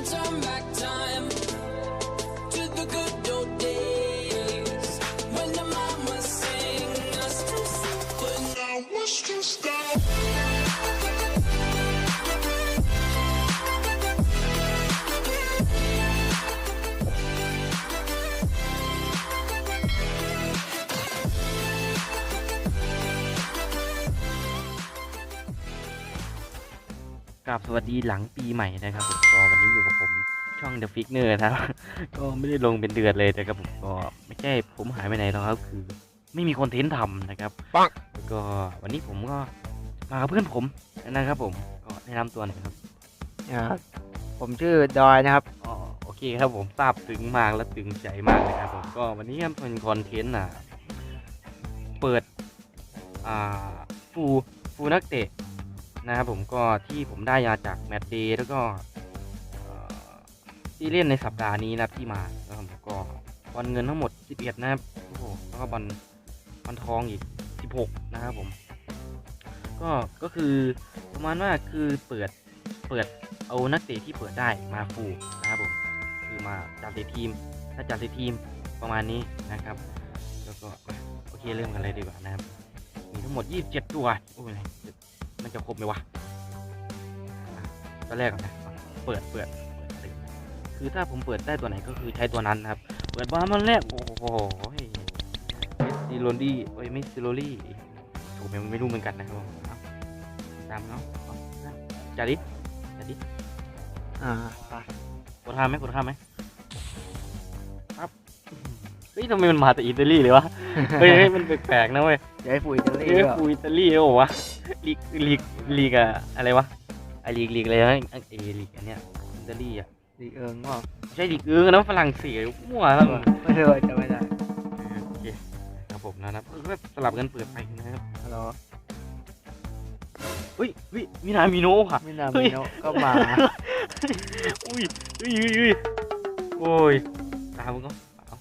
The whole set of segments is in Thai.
could turn back time กับสวัสดีหลังปีใหม่นะครับผมก็วันนี้อยู่กับผมช่อง The f i g n e r นะครับ ก็ไม่ได้ลงเป็นเดือนเลยนะครับผมก็ไม่ใช่ผมหายไปไหนหรอกครับ คือ ไม่มีคอนเทนต์ทำนะครับปังแล้วก็วันนี้ผมก็มากับเพื่อนผมนะครับ ผมก็แนะนำตัวหน่อยครับอ่าผมชื่อดอยนะครับอ๋อโอเคครับผมทราบถึงมากและตึงใจมากเลยครับผมก็วันนี้เป็นคอนเทนต์อะเปิดอ่าฟูฟูนักเตะ นะครับผมก็ที่ผมได้มาจากแมตช์เดย์แล้วก็ที่เล่นในสัปดาห์นี้นะครับที่มาแล้วผมก็บอลเงินทั้งหมด 11 นะครับโอ้โหแล้วก็บอลบอลทองอีก 16 นะครับผม ก็ก็คือประมาณว่าคือเปิดเปิดเอานักเตะที่เปิดได้มาฟูนะครับผมคือมาจัดทีมถ้าจัดทีมประมาณนี้นะครับ แล้วก็โอเคเริ่มกันเลยดีกว่านะครับมีทั้งหมด 27 ตัวโอ้ย มันจะครบไหมวะอะตัวแรกก่อนนะเปิดเปิดเปิดคือถ้าผมเปิดได้ตัวไหนก็คือใช้ตัวนั้นนะครับ เปิดมามันแรก โอ้โหซิโรลี่โอ้ยไม่ซิโรลี่ผมยังไม่รู้เหมือนกันนะครับผมเอาตามเนาะเอานะจาริสจาริสอ่าไปกดข้ามไหมกดข้ามไหมครับเฮ้ยทำไมมันมาแต่อิตาลีเลยวะเฮ้ยเฮ้ยมันแปลกๆนะเว้ยเดี๋ยวให้ปุ๋ยอิตาลีเฮ้ยก็ฟูอิตาลีเหรอวะ ลีกลีกลีกอะอะไรวะไอลีกลีกอะไรนะไอเอลีกอันเนี้ยอิตาลีอะลีเอิงว่าไม่ใช่ลีกเออนะฝรั่งเศสมั่วแล้วไม่เคยจะไม่ได้โอเคครับผมนะครับก็สลับกันเปิดไปนะครับฮัลโหลเฮ้ยเฮ้ยมินามิโนะค่ะมินาเฮ้ยมิโนะก็มาอุ้ยอุ้ยอุ้ยอุ้ยโอ้ยตามมึงก็เอา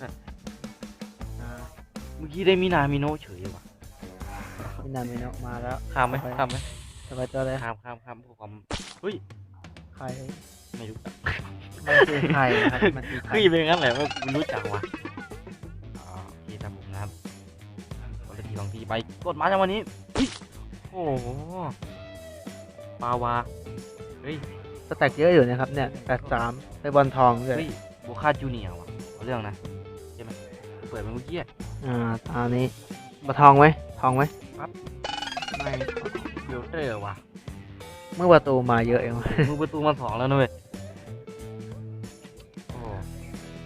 อ่าเมื่อกี้ได้มินามิโนะเฉยว่ะ มินามิโนะมาแล้วข้ามไหมข้ามไหมจะไปตัวอะไรข้ามข้ามข้ามพวกความใครไม่รู้จักไม่ใช่ใครนะครับมันคือใครคือเป็นงั้นแหละว่าคุณรู้จักวะอ๋อโอเคครับผมนะครับวันละทีสองทีไปกดมาจากวันนี้เฮ้ยโอ้โหปาวาเฮ้ยสแต็กเยอะอยู่นะครับเนี่ยแปดสามไปบอลทองด้วยเฮ้ยโบคาจูเนียร์ว่ะเอาเรื่องนะใช่ไหมเปิดมาเมื่อกี้อะอ่าตอนนี้บอลทองไหมทองไหม ไม่เดี๋ยวเตอร์ว่ะเมื่อประตูมาเยอะเอง มือประตูมาสองแล้วนะเว้ยโอ้โห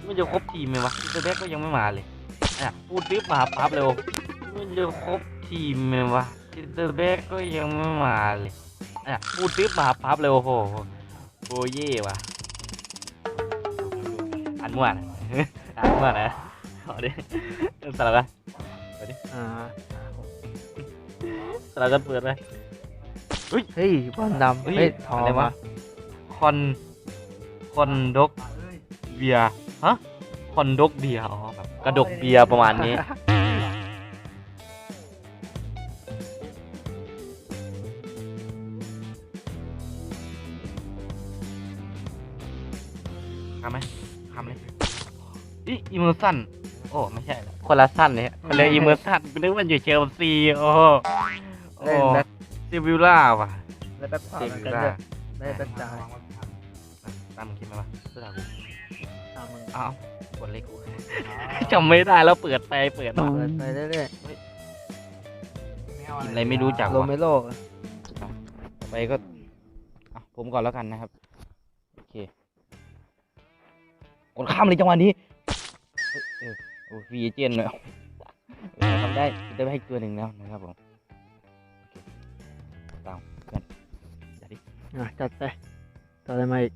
มันจะครบทีมไหมวะทีเบกก็ยังไม่มาเลยอะพูดปิ๊บมาปั๊บเลยโอ้มันจะครบทีมไหมวะทีเบกก็ยังไม่มาเลยอะพูดปิ๊บมาปั๊บเลยโอ้โหโบเย่ว่ะอันมั่วนะอันมั่วนะเอาดิสลับกันอ่า สลับกันเปิดไปเฮ้ยบอลดำเฮ้ยเฮ้ยทองอะไรวะ วะคอนคอนดกเบียร์ฮะคอนดกเบียร์อ๋อแบบกระดกเบียร์ประมาณนี้ ทำไหมทำเลยอีอิมเมอร์สันโอ้ ไม่ใช่ละคนละสั้นเนี่ยคนละอิมเมอร์สันกูนึกว่าอยู่เชลซีโอ้ โหโอ้เล่นแบ็คซิวิลล่าว่ะเล่นแบ็คขวาซิเหมือนวิกัลนล่าด้วยได้แบ็คซ้ายตามมึงคิดไหมวะเสื้อกูตามมึงอ้าวกดเลขกู จำไม่ได้แล้วเปิดไปเปิดมาเปิดไปเรื่อยกินอะไรไม่รู้จักๆโรวะเมโรต่อไปก็อะผมก่อนแล้วกันนะครับ โอเค กดข้ามเลยจังหวะนี้เฮ้ยเออโอ้ฟรีเอเจนเลยเออทำได้ได้ไปให้ตัวหนึ่งแล้วนะครับผม อย่าดิอะจัดไปต่อเลยมาอีก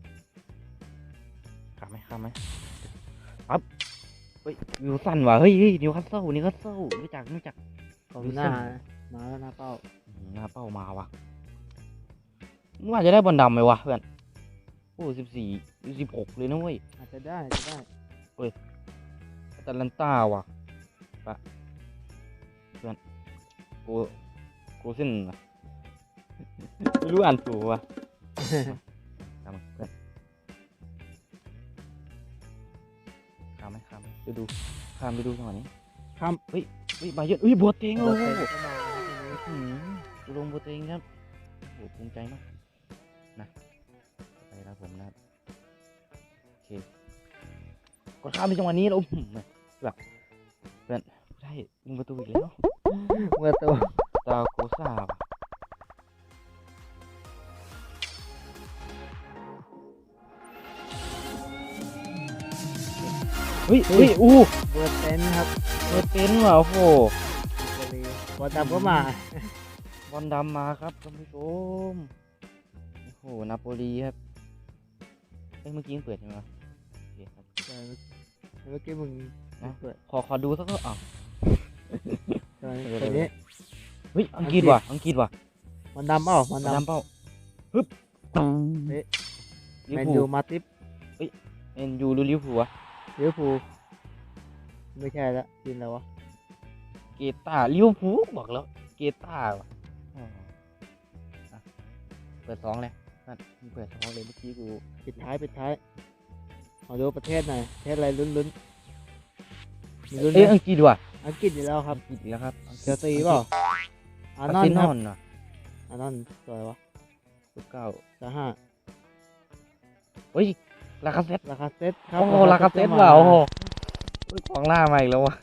ข้ามไหมข้ามไหมปั๊บเฮ้ยวิวสั้นว่ะเฮ้ยเฮ้ยนิวคาสเซิลนิวคาสเซิลรู้จักรู้จักกองหน้ามาแล้วหน้าเป้าอื้อหือหน้าเป้ามาว่ะมึงว่าจะได้บอลดำไหมวะเพื่อนโอ้สิบสี่สิบหกเลยนะเว้ยอาจจะได้อาจจะได้แอตแลนตาว่ะปะเพื่อนกูกูสิ้นว่ะไม่รู้อ่านถูกว่ะ ข้ามข้ามไหข้ามไปดูข้ามไปดูจังหวะนี้ข้ามเฮ้ยเฮ้ยมาเยอะเฮ้ยบววเต็งเลยโหอืมลงบววเต็งครับโอ้โหภูมิใจมากนะไปแล้วผมนะโอเคกดข้ามไปจังหวะนี้เราแบบเพื่อนได้ยิงประตูอีกแล้วเมื่อตัวตาโกซาบ เฮ้ยเฮ้ยอู้เบอร์เซนครับเปิดเต็นท์ว่ะโอ้โหอิตาลีบอลดำก็มาบอลดำมาครับท่านผู้ชมโอ้โหนาโปลีครับเอ้ยเมื่อกี้ยังเปิดใช่ไหมวะโอเคครับแต่เมื่อกี้มึงนะเปิดขอขอดูสักก็อ้าวตอนนี้ตอนนี้เฮ้ยอังกฤษว่ะอังกฤษว่ะมันดำเปล่ามันบอลดำดำเป้าฮึบเฮ้ยลิแมเวนอร์ยูพูลมาติฟเอ็นยูหรือลิเวอร์พูลวะ ลิเวอร์พูลไม่ใช่ละทีมอะไรวะเกตาลิเวอร์พูลบอกแล้ว เกตาว่ะอ๋ออะเปิดสองเลยนั่นมึงเปิดสองเลยเมื่อกี้กูปิดท้ายปิดท้ายเอาดูประเทศหน่อยประเทศอะไรลุ้นลุ้นๆมีลุ้นไหเอ้ยมอังกฤษว่ะอังกฤษอยู่แล้วครับอังกฤษอีกแล้วครับอังกฤษเชลซีเปล่าอาอาร์ร์นอเซนนคอรับลน่ะอาร์นอนตัวอะไรวะสิบเก้าซาห้าเฮ้ย ลาคาเซตลาคาเซตครับโอ้โหลาคาเซตว่ะโอ้โหเฮ้ยกองล่ามาอีกแล้ววะ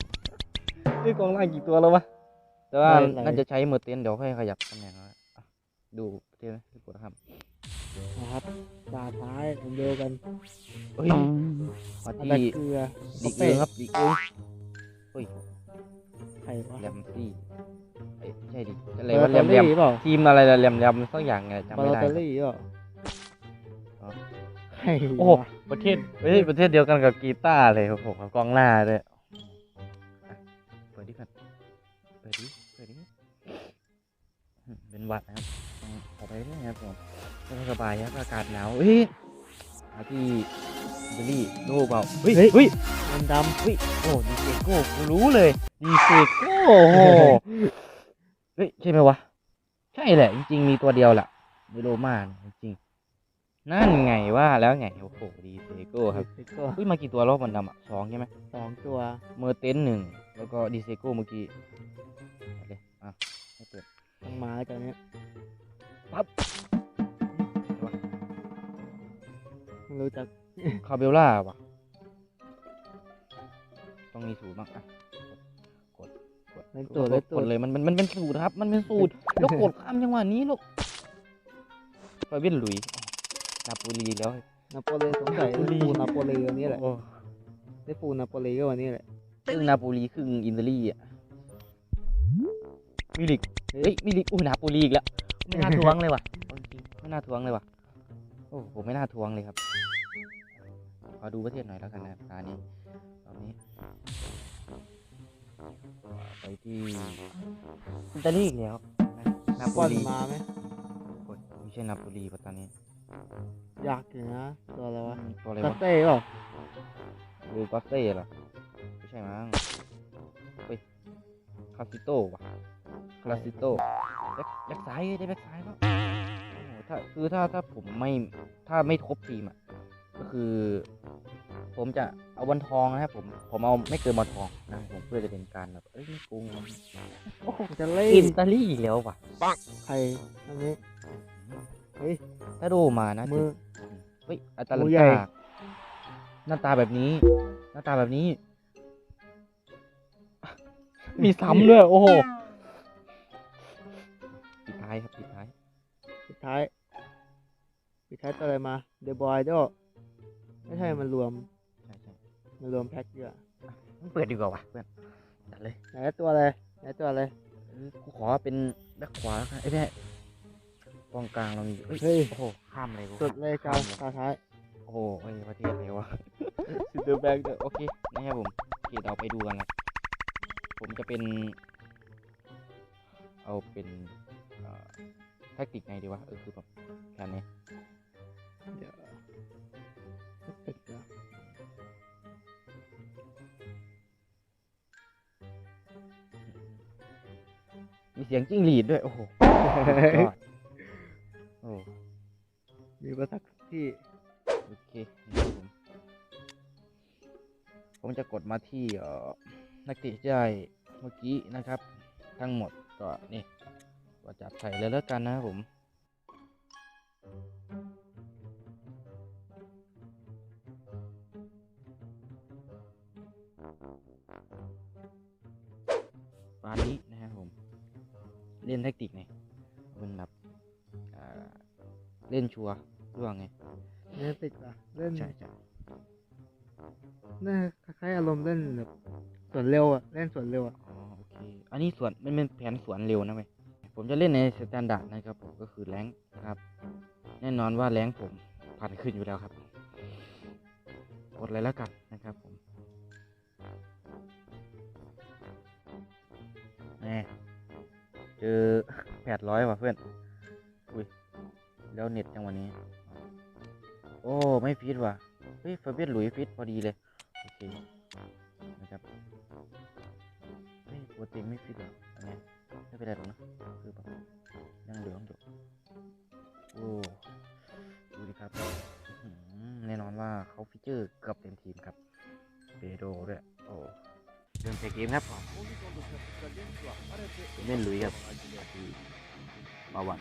เฮ้ยกองล่ากี่ตัวแล้ววะแต่ว่าน่าจะใช้เมอร์เทนเดี๋ยวค่อยขยับตำแหน่งเอาอะดูเท่ไหมพี่กดนะครับนะครับตาท้ายเหมือนเดียวกันเฮ้ยมาอันดับที่เกลือดีเอิงครับดีเอิงเฮ้ยใครวะแรมซี่เอ้ยไม่ใช่ดิอะไรบาวะโลแรมเตแรอมรี่เปล่าทีมอะไรล่ะแรมแรมสักอย่างไงจำบาไม่โลได้เตอรี่เปล่าอ๋อใคร โอ้โหวะประเทศเฮ้ยประเทศเดียวกันกับกีตาร์เลยโอ้โหกับกองหน้าด้วยอะเปิดดิครับเปิดดิเปิดดิอืมเป็นหวัดนะครับต้องออกไปเรื่อยๆครับผมไม่สบายครับอากาศหนาวเฮ้ยมาที่อิตาลีโลเปล่าเฮ้ยเฮ้ยมันดเฮ้ยโอ้ดีเซโก้กูรู้เลยดีเซโก้โอ้โหเฮ้ยใช่ไหมวะใช่แหละ จริงๆมีตัวเดียวแหละเวโรมาเนี่ยจริงๆ นั่นไงว่าแล้วไงโอ้โหดีเซโก้ำครับดิเซโก้เฮ้ยมากี่ตัวแล้วมันดำอะสองใช่ไหมสองตัว เมอร์เทนหนึ่งแล้วก็ดีเซโก้เมื่อกี้เอาเลยอะให้เปิดต้องมาแล้วตอนนี้ปั๊บไม่รู้จักคาเบลล่าว่ะ ต้องมีสูตรบ้างอะกดกดเล่นกตัวดเล่นกตัวดเลยมันมันมันเป็นสูตรครับ มันเป็นสูตรแล้วกดข้ามจังหวะนี้ลูกไปเวียนหลุย นาโปลีแล้วนาโปลีสงสัยนาโปลีฟูนาโปลีวันนี้แหละโอ้ได้ฟูนาโปลีก็วันนี้แหละครึ่งนาโปลีครึ่งอินเตอรี่อะมิลิกเฮ้เฮ้ยยมิลิกอุ้ยนาโปลีอีกแล้วไม่น่าทวงเลยว่ะเอาจริงๆไม่น่าทวงเลยว่ะโอ้ผมไม่น่าทวงเลยครับขอดูประเทศหน่อยแล้วกันนะครับตานี้ตอนนี้ไปที่อิตาลีอีกแล้วนะนาโปบอลลี มาไหมโอ้ยไม่ใช่นาโปลีป่ะตอนนี้ อยากอยู่นะตัวอะไรวะอืมตัวอะไรคาวะเต้เปล่าลูกอสเต้เหรอไม่ใช่มั้งเฮ้ยคาสิโต้ว่ะคาสิโต้แบ็คแบ็คซ้ายได้แบ็คซ้ายป่ะโอ้โหถ้าคือถ้าถ้าผมไม่ถ้าไม่ครบทีมอะก็คือ ผมจะเอาบอลทองนะครับผมผมเอาไม่เกินบอลทองนะครับผมเพื่อจะเป็นการแบบเอ้ยโกงอิตาลีอินตาลีอีกแล้วว่ะ ใครอันนี้ เฮ้ย ถ้าโดมานะมือเฮ้ยอาตาลัมืนอใหญ่ตาหน้าตาแบบนี้ หน้าตาแบบนี้ มีซ้ำด้วย โอ้โหปิดท้ายครับปิดท้ายสุดท้ายสุดท้ายตัวอะไรมาเดบอยด้วยไม่ใช่มันรวมใช่ใช่มันรวมแพ็คเยอะมึงเปิดดีกว่าวะเพื่อนจัดเลยไหนตัวอะไรไหนตัวอะไรเออกูขอเป็นแบ็คขวาแล้วกันไอ้ยแม่ กองกลางเรามีเอ้ยเฮ้ย โอ้โหข้ามเลยกูสุดเลยกลางตาท้ายโอ้โหเฮ้ยประเทศไหนวะ ซินเดอร์แบ็กเดอโอเคนะครับผมโอเคเราไปดูกันเลยผมจะเป็น เอาเป็นเอ่อแท็กติกไงดีวะเออคือแบบแผนนี้เดี๋ยวติดนะมีเสียงจิ้งหรีดด้วย โอ้โหยอดโอ้ มีประทักที่ โอเคนะครับผม ผมจะกดมาที่เอ่อนักเตะที่ได้เมื่อกี้นะครับ ทั้งหมดก็นี่ก็จับใส่เลยแล้วกันนะครับผมปานนี้นะครับผม เล่นแทคติกไงเป็นแบบเล่นชัว ร์หรือว่าไงเล่นติดอะเล่นใช่ใช่น่าคล้ายๆอารมณ์เล่นแบบส่วนเร็วอะเล่นส่วนเร็วอะอ๋อโอเคอันนี้สวนมันเป็นแผนสวนเร็วนะเว้ยผมจะเล่นในสแตนดาร์ดนะครับผมก็คือแรงค์นะครับ แน่นอนว่าแรงค์ผมพันขึ้นอยู่แล้วครับกดเลยแล้วกันนะครับผมแน่เจอแปดร้อยว่ะเพื่อน อุ้ย แล้วเน็ตจังวันนี้ โอ้ ไม่ฟิตว่ะ เฮ้ยเฟอร์เบียนหลุยฟิตพอดีเลย โอเค นะครับ เฮ้ยโปรตีนไม่ฟิตเหรออันเนี้ยไม่เป็นไรหรอกนะ คือแบบยังเหลืองอยู่โอ้ดูดิครับอื้อหือแน่นอนว่าเขาฟีเจอร์เกือบเต็มทีมครับเบโดด้วย โอ้เดินเตะเกมครับเล่นลุยครับที่ บาวัน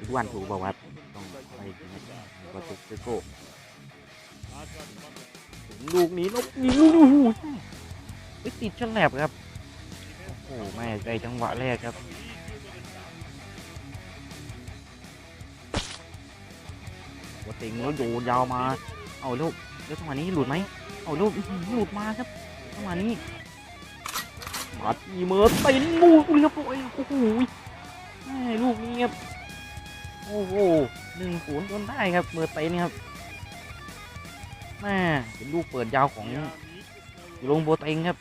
ทุกวันถูกบาวัดต้องไปกินก็ตุกเซโก้ลูกนี้ลูกนี้ลูกนี้โอ้โหไปติดฉลับครับ โอ้โหแม่ใจจังหวะแรกครับหัวเต็งแล้วโยนยาวมา เอาลูกแล้วจังหวะนี้หลุดไหมเอาลูกหลุดมาครับจังหวะนี้มาตีเมอร์ต็นลูกเรียบร้อยโอ้โห ลูกนี้ครับโอ้โหหนึ่งศูนย์จนได้ครับเมอร์เต็นครับแม่เป็นลูกเปิดยาวของอยู่ลงโบเต็งครับ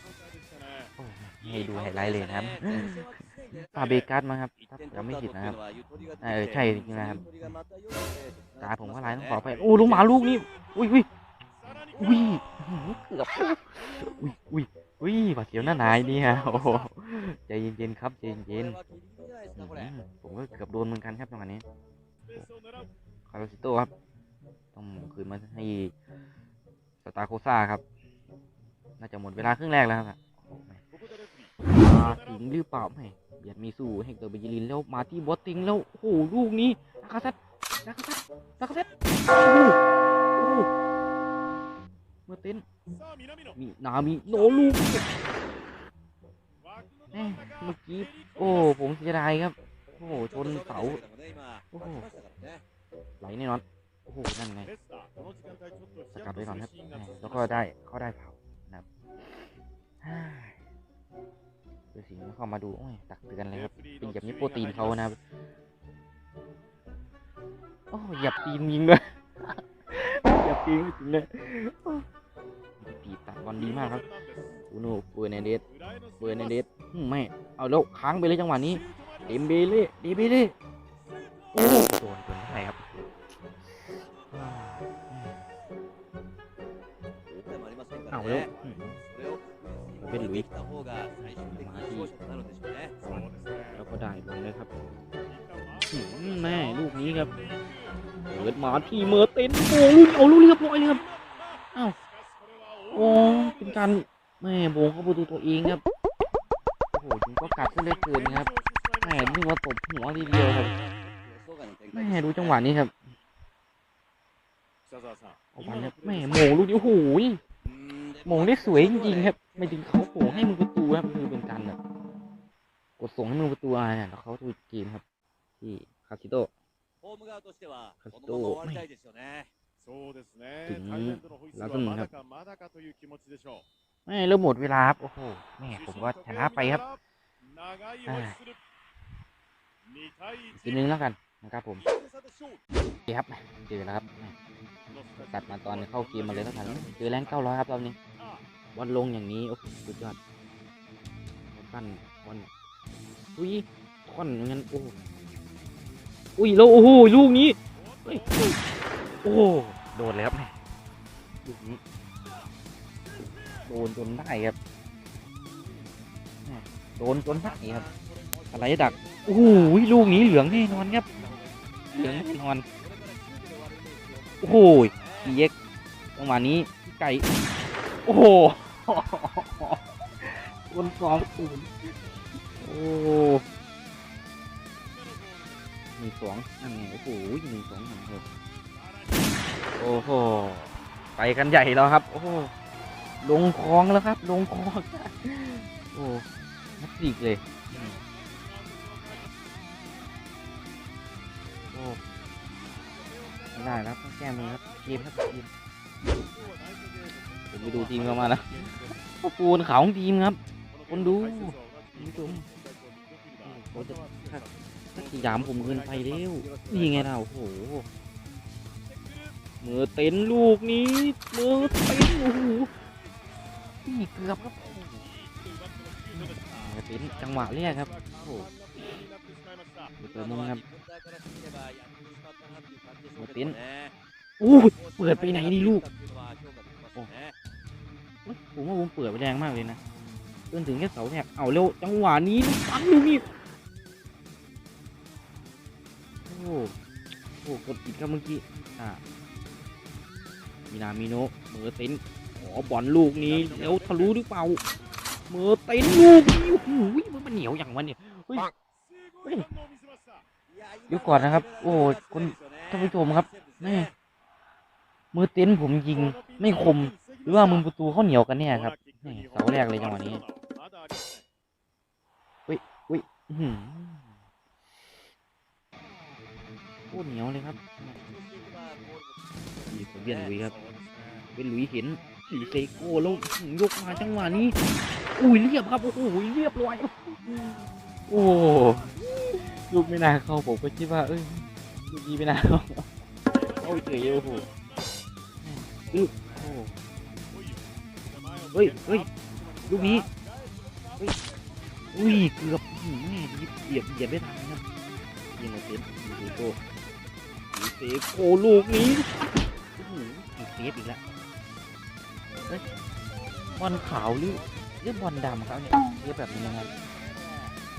ให้ดูไฮไลท์เลยนะครับปาเบกัสมาครับถ้าจำไม่ผิดนะครับเออใช่จริงนะครับตาผมก็ไลายต้องขอไปโอ้ลูกหมาลูกนี้อุ้ยอุ้ยอุ้ยเกือบอุ้ยอุ้ยอุ้ยบาดเสียวหน้าหนายเนี่ยโอ้โหใจเย็นๆครับใจเย็นๆ ผมก็เกือบโดนเหมือนกันครับตรงนี้คาร์ลซิโต้ครับ ต้องคืนมาให้สตาร์โคซ่าครับ น่าจะหมดเวลาครึ่งแรกแล้วครับโอ้โหแม่มาถึงหรือเปล่าแม่เบียดมีสู้เฮกเตอร์เบยิลินแล้วมาที่บอสติงแล้ว โอ้โหลูกนี้นาคาเซตนาคาเซตนาคาเซตโอ้โหโอ้โหเมื่อเต้นมีนามีโนลูก แม่เมื่อกี้โอ้ผมเสียดายครับ โอ้โหชนเสาโอ้โหไหลแน่นอนโอ้โหนั่นไงสกัดไว้ก่อนครับแล้วก็ได้เขาได้เผานะครับฮ่าเดี๋ยวสิงห์เข้ามาดูโอ้ยตักเตือนเลยครับเป็นแบบนี้โปรตีนเขานะโอ้หยียบตีนยิงเลยหยียบตีนจริงเลยโอ้ปีตัดบอลดีมากครับอูโน่เบอร์เนเดสเบอร์เนเดส ไม่ เอาแล้วค้างไปเลยจังหวะนี้เดมเบเล่เดมเบเล่โอ้โดนจนได้ครับว้าวเอาแล้วอืมเป็นหลุยมาที่แล้วก็ได้บอลเลยครับอืมแม่ลูกนี้ครับเปิดมาที่เมอร์เต็นโอ้ลูกเอาลูกเรียบร้อยเลยครับอ้าวโอ้เป็นการแม่โบงเข้าประตูตัวเองครับ มก็กัดซะเหลือเกินครับแม่นี่ว่าตบหัวทีเดียวครับแม่ดูจังหวะนี้ครับออกมาครับแม่โมงลูกนี้โอ้โหมงได้สวยจริงๆครับ ไม่ถึงเขาโผให้มึงประตูครับคือเป็นการแบบกดส่งให้มึงประตูอะไรเนี่ยแล้วเขาถูกกินครับ ที่คาสิโตคาสิโตไม่ถึงเราเสมอครับไม่เริ่มหมดเวลาครับโอ้โหแม่ผมว่าชนะไปครับ อีกนึงแล้วกันนะครับผมดีครับเจอแล้วครับตัดมาตอนเข้าเกมมาเลยแล้วกันเจอแรงเก้าร้อยครับตอนนี้วันลงอย่างนี้โอ้โหสุดยอดปั้นวันอุ้ยค่อนงั้นโอ้อุ้ยแล้วโอ้โหลูกนี้โอ้โดนแล้วลูกนี้โดนจนได้ครับ โดนจนได้ครับอะไรดักโอ้โหลูกนี้เหลืองแน่นอนครับเหลืองแน่นอนโอ้โหเอ็กจังหวะนี้พี่ไก่โอ้โหคนสองศูนย์โอ้หนึ่งสองนั่นไงโอ้โหหนึ่งสองหนึ่งโอ้โหไปกันใหญ่แล้วครับ โอ้โหลงคลองแล้วครับ ลงคลองโอ้ นักสีกเลยโอ้ไม่ได้แล้วต้องแก้มือครับเกมครับเกมผมไปดูทีมเข้ามาแล้วโอ้ปูนขาของทีมครับ คนดูคุณผู้มเขาจะถ้าถ้าขยามผมเกินไปแล้วนี่ไงเราโอ้โหมือเต็นลูกนี้มือเต็นโอ้โหนี่เกือบครับ ฟินจังหวะเรียกครับโอ้เปิดมุมครับตัวฟินอู้เปิดไปไหนนี่ลูกโอ้ผมว่าผมเปิดไปแรงมากเลยนะจนถึงแค่เสาแท็กเอาเร็วจังหวะนี้ปั้มลูกนี่โอ้โอ้กดผิดครับเมื่อกี้อ่ามีนามิโนเมอร์เซนขอบอลลูกนี้เล้วทะลุหรือเปล่า เมอร์เต็นลูกโอ้โหมันเหนียวอย่างวันเนี่ยเฮ้ยเฮ้ยเดี๋ยวก่อนนะครับ โอ้คนท่านผู้ชมครับแม่มือเต็นผมยิงไม่คม หรือว่ามือประตูเขาเหนียวกันเนี่ยครับนี่เสาแรกเลยจังหวะนี้อื้อหือโคตรเหนียวเลยครับนี่ผมเบียนลุยครับ เป็นหลุยเห็นสีเซโก้แล้วยกมาจังหวะนี้ อุ้ยเรียบครับโอ้โหเรียบร้อยโอ้ลูกไม่น่าเข้าผมก็คิดว่าเอ้ยลูกนี้ไม่น่าเข้าเอาเฉยโอ้โหอื้อโอ้เฮ้ยเฮ้ยลูกนี้เฮ้ยอุ้ยเกือบหือแม่ดีเหยียบเหยียบไม่ทันครับยิงมาเซฟดูโก้เซฟโอ้ลูกนี้หถูกเซฟอีกแล้วเฮ้ยบอลขาวหรือ หรือบอลดำครับเนี่ยเซฟแบบนี้นะครับ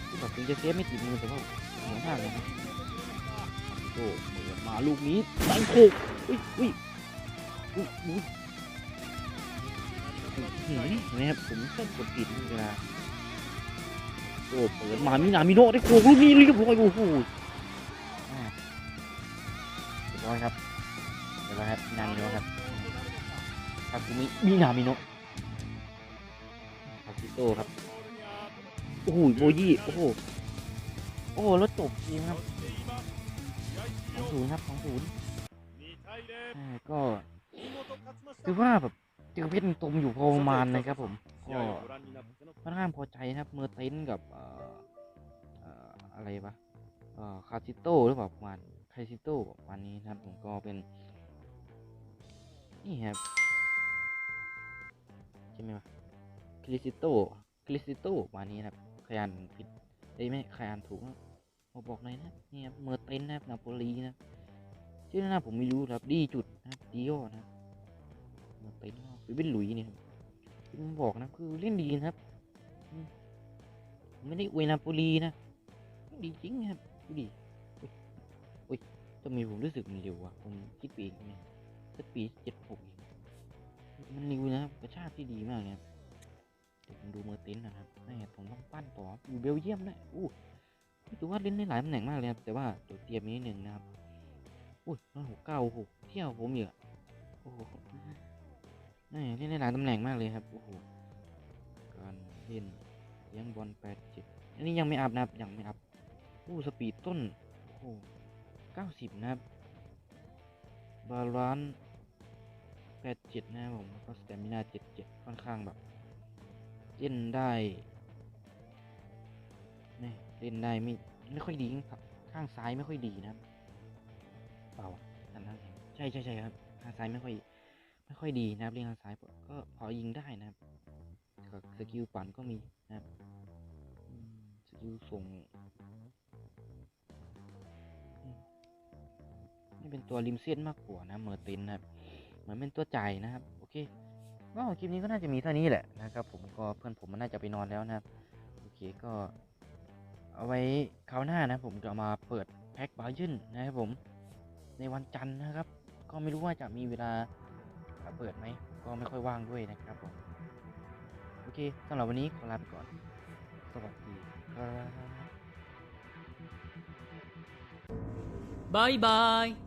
ที่แบบถึงจะเซฟไม่ติดมือแต่ว่าเหนียวมากเลยนะโอ้เปิดมาลูกนี้ตังโคกอุ้ยอุ้ยอุ้ยอุ้ยเห็นไหมครับผมต้องกดผิดเวลาโอ้เปิดมามินามิโนะได้โค้งลูกนี้เรียบร้อยโอ้โหอ่าเรียบร้อยครับเรียบร้อยครับมินามิโนะครับคาคุมิมินามิโนะ โตครับ โอ้โหโบยี่โอ้โหโอ้โหแล้วจบทีมครับสองศูนย์ครับสองศูนย์ก็ถือว่าแบบเจอเพชรตมอยู่พอประมาณนะครับผมก็ค่อนข้างพอใจนะครับเมอร์เทนกับอะไรปะคาซิโต้หรือเปล่าประมาณไคซิโต้ประมาณนี้นะครับผมก็เป็นนี่ครับใช่ไหมวะ คริซิโต้คริซิโต้ประมานี้นะครับใครอ่านผิดเอ้ยไม่ใครอ่านถูกนะมาบอกหน่อยนะนี่ครับเมอร์เทนนะครับนาโปลีนะชื่อหน้าผมไม่รู้ครับดีจุดนะครับดีโอนะเมอร์เทนเป็นหลุยนี่ครับที่ผมบอกนะคือเล่นดีนะครับไม่ได้อวยนาโปลีนะดีจริงครับดูดิอุ๊ยอุ้ยทำไมผมรู้สึกมันเร็ววะผมคิดไปเองนี่ยสักปีเจ็ดหกมันเร็วนะครับกระชากที่ดีมากเลยครับ ลิ้นนะครับผมต้องปั้นต่ออยู่เบลเยียมนะอู้ถือว่าเล่นได้หลายตำแหน่งมากเลยครับ แต่ว่าเดี๋ยวเตรียมนิดหนึ่งนะครับ อุ้ยร้อยหกเก้าหกเที่ยวผมอยู่อะโอ้โหแม่เล่นได้หลายตำแหน่งมากเลยครับ โอ้โห การเล่นเลี้ยงบอลแปดเจ็ดอันนี้ยังไม่อัพนะครับ ยังไม่อัพอู้สปีดต้น โอ้โหเก้าสิบนะครับ บาลานแปดเจ็ดนะครับผมก็สเตมินาเจ็ดเจ็ดค่อนข้างแบบ เล่นได้นี่เล่นได้ไม่ไม่ค่อยดีครับข้างซ้ายไม่ค่อยดีนะครับเปล่าอันนั้นใช่ใช่ใช่ครับข้างซ้ายไม่ค่อยไม่ค่อยดีนะครับเล่นข้างซ้ายก็พอยิงได้นะครับสกิลปั่นก็มีนะครับสกิลส่งอืมนี่เป็นตัวริมเส้นมากกว่านะเมอร์เตนนะครับเหมือนเป็นตัวจ่ายนะครับ โอเค ว่าของคลิปนี้ก็น่าจะมีเท่านี้แหละนะครับผมก็เพื่อนผมมันน่าจะไปนอนแล้วนะโอเคก็เอาไว้คราวหน้านะผมจะมาเปิดแพ็คบายื่นนะครับผมในวันจันทร์นะครับ ก็ไม่รู้ว่าจะมีเวลาเปิดไหมก็ไม่ค่อยว่างด้วยนะครับผมโอเคสำหรับวันนี้ขอลาไปก่อน สวัสดีครับบายบาย